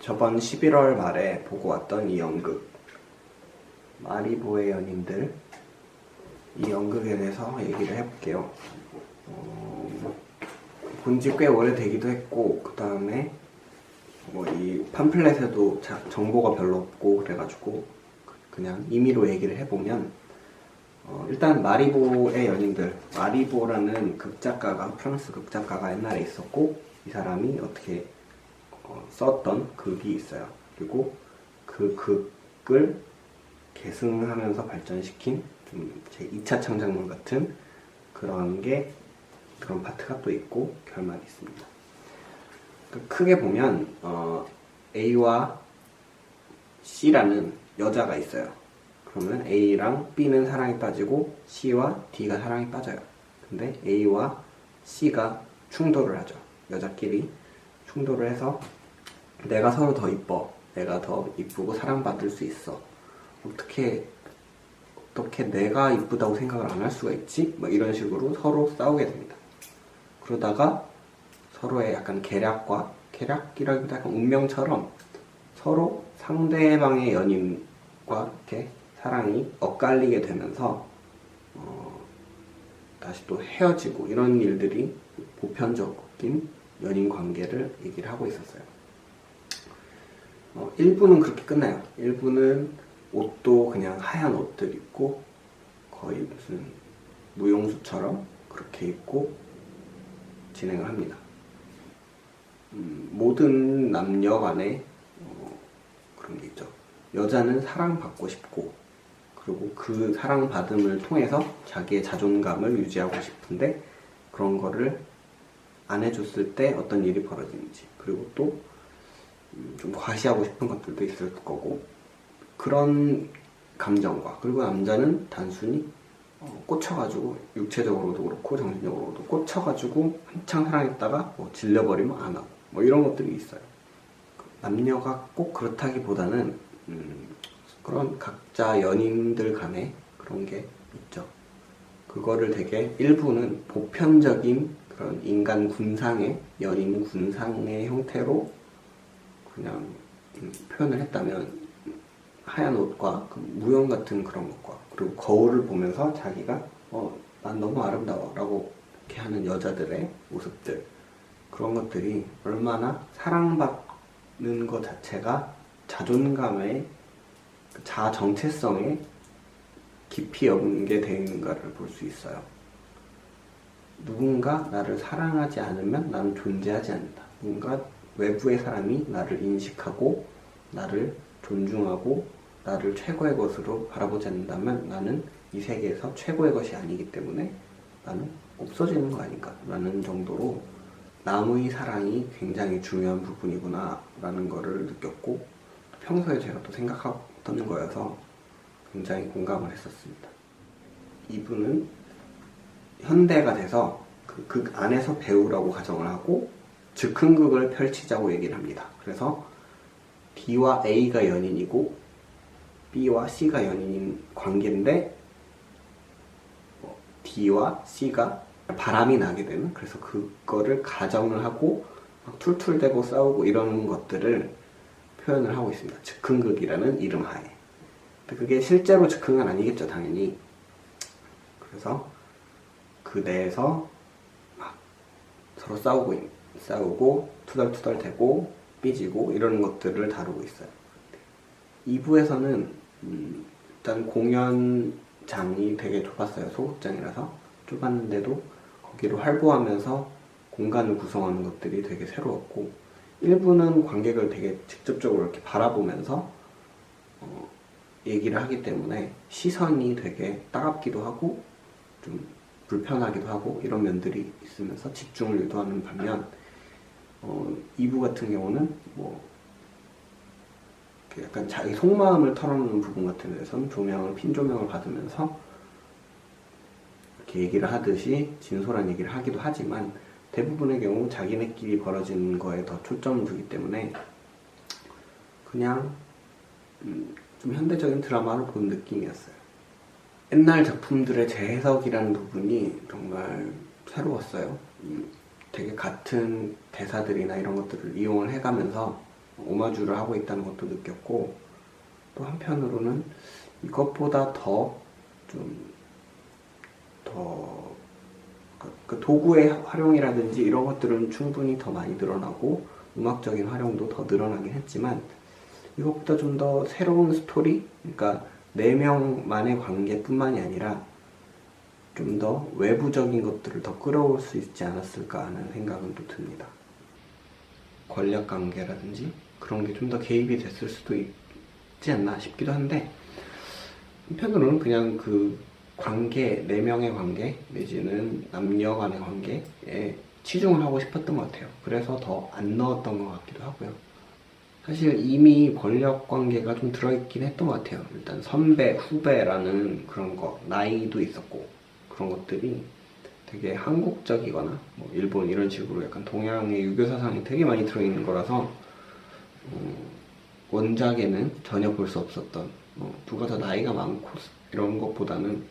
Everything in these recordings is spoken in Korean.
저번 11월 말에 보고 왔던 이 연극 마리보의 연인들 이 연극에 대해서 얘기를 해볼게요. 어, 본지 꽤 오래되기도 했고 그 다음에 뭐 이 팜플렛에도 자- 정보가 별로 없고 그래가지고 그- 그냥 임의로 얘기를 해보면 어, 일단 마리보의 연인들 마리보라는 극작가가 프랑스 극작가가 옛날에 있었고 이 사람이 어떻게 어, 썼던 극이 있어요. 그리고 그 극을 계승하면서 발전시킨 좀제 2차 창작물 같은 그런 게 그런 파트가 또 있고 결말이 있습니다. 그 크게 보면 어, A와 C라는 여자가 있어요. 그러면 A랑 B는 사랑에 빠지고 C와 D가 사랑에 빠져요. 근데 A와 C가 충돌을 하죠. 여자끼리 충돌을 해서 내가 서로 더 이뻐. 내가 더 이쁘고 사랑받을 수 있어. 어떻게 어떻게 내가 이쁘다고 생각을 안 할 수가 있지? 뭐 이런 식으로 서로 싸우게 됩니다. 그러다가 서로의 약간 계략과 계략이라기보다 약간 운명처럼 서로 상대방의 연인과 이렇게 사랑이 엇갈리게 되면서 어, 다시 또 헤어지고 이런 일들이 보편적인 연인 관계를 얘기를 하고 있었어요. 어, 1부는 그렇게 끝나요. 1부는 옷도 그냥 하얀 옷들 입고 거의 무슨 무용수처럼 그렇게 입고 진행을 합니다. 음, 모든 남녀 간에 어, 그런 게 있죠. 여자는 사랑받고 싶고 그리고 그 사랑받음을 통해서 자기의 자존감을 유지하고 싶은데 그런 거를 안 해줬을 때 어떤 일이 벌어지는지 그리고 또 좀 과시하고 싶은 것들도 있을 거고 그런 감정과 그리고 남자는 단순히 어, 꽂혀가지고 육체적으로도 그렇고 정신적으로도 꽂혀가지고 한창 사랑했다가 뭐 질려버리면 안 하고 뭐 이런 것들이 있어요. 남녀가 꼭 그렇다기보다는 음, 그런 각자 연인들 간에 그런 게 있죠. 그거를 되게 일부는 보편적인 그런 인간 군상의 연인 군상의 형태로 그냥 음, 표현을 했다면 하얀 옷과 그 무용 같은 그런 것과 그리고 거울을 보면서 자기가 어, 난 너무 아름다워라고 이렇게 하는 여자들의 모습들 그런 것들이 얼마나 사랑받는 것 자체가 자존감의 그 자아 정체성에 깊이 연계되어 있는가를 볼 수 있어요. 누군가 나를 사랑하지 않으면 나는 존재하지 않는다. 누군가 외부의 사람이 나를 인식하고 나를 존중하고 나를 최고의 것으로 바라보지 않는다면 나는 이 세계에서 최고의 것이 아니기 때문에 나는 없어지는 거 아닌가 라는 정도로 남의 사랑이 굉장히 중요한 부분이구나 라는 거를 느꼈고 평소에 제가 또 생각했던 거여서 굉장히 공감을 했었습니다. 이분은 현대가 돼서 그 극 안에서 배우라고 가정을 하고 즉흥극을 펼치자고 얘기를 합니다. 그래서 D와 A가 연인이고 B와 C가 연인인 관계인데 뭐 D와 C가 바람이 나게 되는 그래서 그거를 가정을 하고 막 툴툴대고 싸우고 이러는 것들을 표현을 하고 있습니다. 즉흥극이라는 이름 하에. 그게 실제로 즉흥은 아니겠죠, 당연히. 그래서 그 내에서 막 서로 싸우고 있- 싸우고 투덜투덜 대고 삐지고 이런 것들을 다루고 있어요. 2부에서는 음, 일단 공연장이 되게 좁았어요. 소극장이라서 좁았는데도 거기로 활보하면서 공간을 구성하는 것들이 되게 새로웠고 1부는 관객을 되게 직접적으로 이렇게 바라보면서 어, 얘기를 하기 때문에 시선이 되게 따갑기도 하고 좀 불편하기도 하고 이런 면들이 있으면서 집중을 유도하는 반면 어, 2부 같은 경우는 뭐 약간 자기 속마음을 털어놓는 부분 같은 데서는 조명을 핀 조명을 받으면서 이렇게 얘기를 하듯이 진솔한 얘기를 하기도 하지만 대부분의 경우 자기네끼리 벌어지는 거에 더 초점을 두기 때문에 그냥 음, 좀 현대적인 드라마를 본 느낌이었어요. 옛날 작품들의 재해석이라는 부분이 정말 새로웠어요. 음, 되게 같은 대사들이나 이런 것들을 이용을 해가면서 오마주를 하고 있다는 것도 느꼈고 또 한편으로는 이것보다 더 좀 더 그 도구의 활용이라든지 이런 것들은 충분히 더 많이 늘어나고 음악적인 활용도 더 늘어나긴 했지만 이것보다 좀 더 새로운 스토리, 그러니까 네 명만의 관계뿐만이 아니라 좀 더 외부적인 것들을 더 끌어올 수 있지 않았을까 하는 생각은 또 듭니다. 권력 관계라든지 그런 게 좀 더 개입이 됐을 수도 있지 않나 싶기도 한데 한편으로는 그냥 그 관계, 네 명의 관계 내지는 남녀 간의 관계에 치중을 하고 싶었던 것 같아요. 그래서 더 안 넣었던 것 같기도 하고요. 사실 이미 권력 관계가 좀 들어있긴 했던 것 같아요. 일단 선배, 후배라는 그런 거, 나이도 있었고, 그런 것들이 되게 한국적이거나, 뭐 일본 이런 식으로 약간 동양의 유교 사상이 되게 많이 들어있는 거라서, 어, 원작에는 전혀 볼 수 없었던, 어, 누가 더 나이가 많고, 이런 것보다는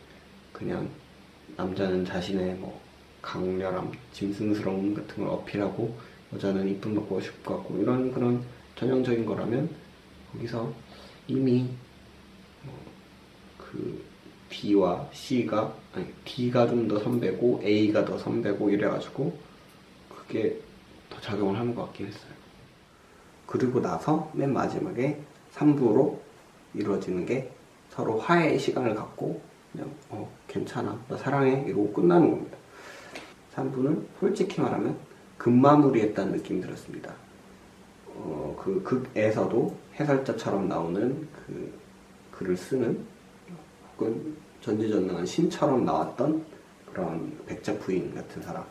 그냥 남자는 자신의 뭐 강렬함, 짐승스러움 같은 걸 어필하고, 여자는 이쁨 받고 싶고 이런 그런 전형적인 거라면 거기서 이미 뭐그 B와 C가 아니 D가 좀 더 선배고 A가 더 선배고 이래가지고 그게 더 작용을 하는 것 같긴 했어요. 그리고 나서 맨 마지막에 3부로 이루어지는 게 서로 화해의 시간을 갖고 그냥 어 괜찮아 나 사랑해 이러고 끝나는 겁니다. 3부는 솔직히 말하면 금마무리했다는 느낌이 들었습니다. 어, 그 극에서도 해설자처럼 나오는 그 글을 쓰는 혹은 전지전능한 신처럼 나왔던 그런 백자 부인 같은 사람.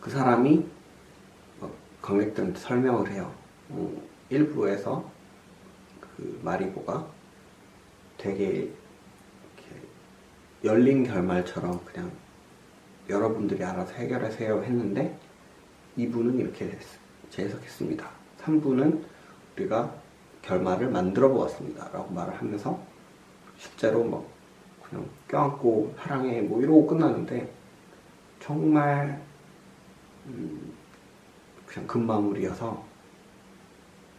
그 사람이 어, 관객들한테 설명을 해요. 어, 일부에서 그 마리고가 되게 열린 결말처럼 그냥 여러분들이 알아서 해결하세요 했는데 2부는 이렇게 됐어요. 재해석했습니다. 3부는 우리가 결말을 만들어 보았습니다. 라고 말을 하면서 실제로 뭐 그냥 껴안고 사랑해 뭐 이러고 끝나는데 정말 음 그냥 금마무리여서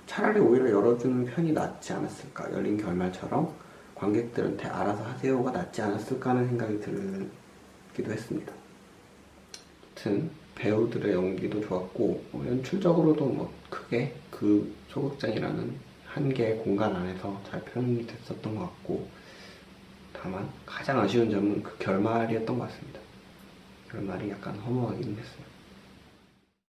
차라리 오히려 열어주는 편이 낫지 않았을까 열린 결말처럼 관객들한테 알아서 하세요가 낫지 않았을까 하는 생각이 들기도 했습니다. 아무튼 배우들의 연기도 좋았고 뭐 연출적으로도 뭐 크게 그 소극장이라는 한 개의 공간 안에서 잘 표현이 됐었던 것 같고 다만 가장 아쉬운 점은 그 결말이었던 것 같습니다. 결말이 약간 허무하긴 했어요.